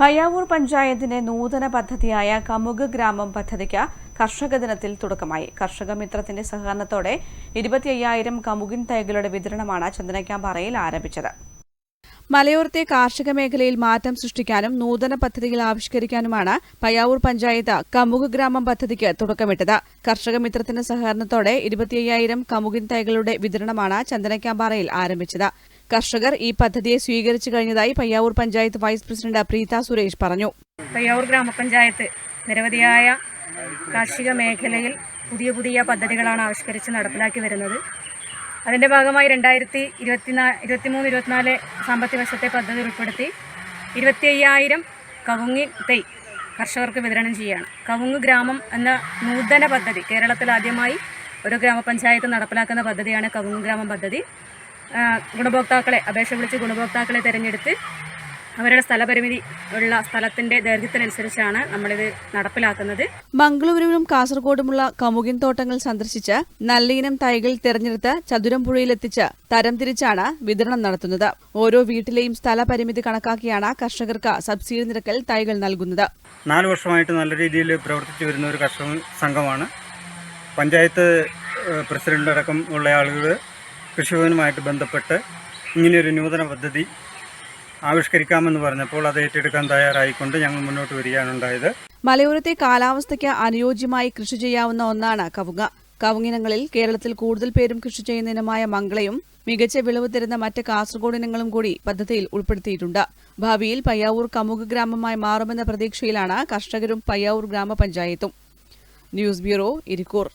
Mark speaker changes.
Speaker 1: പയ്യാവൂർ പഞ്ചായത്തിന്റെ നൂതന പദ്ധതിയായ കമുക് ഗ്രാമം പദ്ധതിക്ക് കർഷക ദിനത്തിൽ തുടക്കമായി. കർഷക മിത്രത്തിന്റെ സഹകരണത്തോടെ ഇരുപത്തി അയ്യായിരം കമുകിൻ തൈകളുടെ വിതരണമാണ് ചന്ദനക്കാമ്പാറയിൽ ആരംഭിച്ചത്. മലയോരത്തെ കാർഷിക മേഖലയിൽ മാറ്റം സൃഷ്ടിക്കാനും നൂതന പദ്ധതികൾ ആവിഷ്കരിക്കാനുമാണ് പയ്യാവൂർ പഞ്ചായത്ത് കമുക് ഗ്രാമം പദ്ധതിക്ക് തുടക്കമിട്ടത്. കർഷക മിത്രത്തിന്റെ സഹകരണത്തോടെ ഇരുപത്തിയ്യായിരം കമുകിൻ തൈകളുടെ വിതരണമാണ് ചന്ദനക്കാമ്പാറയിൽ ആരംഭിച്ചത്. കർഷകർ ഈ പദ്ധതിയെ സ്വീകരിച്ചു കഴിഞ്ഞതായി പയ്യാവൂർ പഞ്ചായത്ത് വൈസ് പ്രസിഡന്റ് പ്രീത സുരേഷ് പറഞ്ഞു.
Speaker 2: പയ്യാവൂർ ഗ്രാമപഞ്ചായത്ത് നിരവധിയായ കാർഷിക മേഖലയിൽ പുതിയ പുതിയ പദ്ധതികളാണ് ആവിഷ്കരിച്ച് നടപ്പിലാക്കി വരുന്നത്. അതിന്റെ ഭാഗമായി രണ്ടായിരത്തി ഇരുപത്തിനാ ഇരുപത്തിമൂന്ന് ഇരുപത്തിനാല് സാമ്പത്തിക വർഷത്തെ പദ്ധതി ഉൾപ്പെടുത്തി ഇരുപത്തി അയ്യായിരം കവുങ്ങി തൈ കർഷകർക്ക് വിതരണം ചെയ്യുകയാണ്. കവുങ്ങ് ഗ്രാമം എന്ന നൂതന പദ്ധതി കേരളത്തിൽ ആദ്യമായി ഒരു ഗ്രാമപഞ്ചായത്ത് നടപ്പിലാക്കുന്ന പദ്ധതിയാണ് കവുങ്ങ് ഗ്രാമം പദ്ധതി. ഗുണഭോക്താക്കളെ അപേക്ഷ വിളിച്ച് ഗുണഭോക്താക്കളെ തിരഞ്ഞെടുത്ത് അവരുടെ സ്ഥലപരിമിതി ഉള്ള സ്ഥലത്തിന്റെ ദൈർഘ്യത്തിനനുസരിച്ചാണ് നമ്മളിത് നടപ്പിലാക്കുന്നത്.
Speaker 1: മംഗളൂരുവിലും കാസർഗോഡുമുള്ള കമുകിൻ തോട്ടങ്ങൾ സന്ദർശിച്ച് നല്ലയിനം തൈകൾ തിരഞ്ഞെടുത്ത് ചതുരംപുഴയിലെത്തിച്ച് തരംതിരിച്ചാണ് വിതരണം നടത്തുന്നത്. ഓരോ വീട്ടിലെയും സ്ഥലപരിമിതി കണക്കാക്കിയാണ് കർഷകർക്ക് സബ്സിഡി നിരക്കിൽ തൈകൾ നൽകുന്നത്.
Speaker 3: നാല് വർഷമായിട്ട് നല്ല രീതിയിൽ പ്രവർത്തിച്ചു വരുന്ന ഒരു കർഷക സംഘമാണ്. പഞ്ചായത്ത് പ്രസിഡന്റ് അടക്കം ഉള്ള ആളുകൾ കൃഷിഭവനുമായിട്ട് ബന്ധപ്പെട്ട് ഇങ്ങനെയൊരു നൂതന പദ്ധതി ആവിഷ്കരിക്കാമെന്ന് പറഞ്ഞപ്പോൾ അത് ഏറ്റെടുക്കാൻ തയ്യാറായിക്കൊണ്ട് ഞങ്ങൾ മുന്നോട്ട് വരികയാണുണ്ടായത്
Speaker 1: മലയോരത്തെ കാലാവസ്ഥയ്ക്ക് അനുയോജ്യമായി കൃഷി ചെയ്യാവുന്ന ഒന്നാണ് കവുങ്ങ. കവുങ്ങിനങ്ങളിൽ കേരളത്തിൽ കൂടുതൽ പേരും കൃഷി ചെയ്യുന്ന ഇനമായ മംഗളയും മികച്ച വിളവ് തരുന്ന മറ്റ് കാസർഗോഡ് ഇനങ്ങളും കൂടി പദ്ധതിയിൽ ഉൾപ്പെടുത്തിയിട്ടുണ്ട്. ഭാവിയിൽ പയ്യാവൂർ കമുക ഗ്രാമമായി മാറുമെന്ന പ്രതീക്ഷയിലാണ് കർഷകരും പയ്യാവൂർ ഗ്രാമപഞ്ചായത്തും. News bureau Irikkur.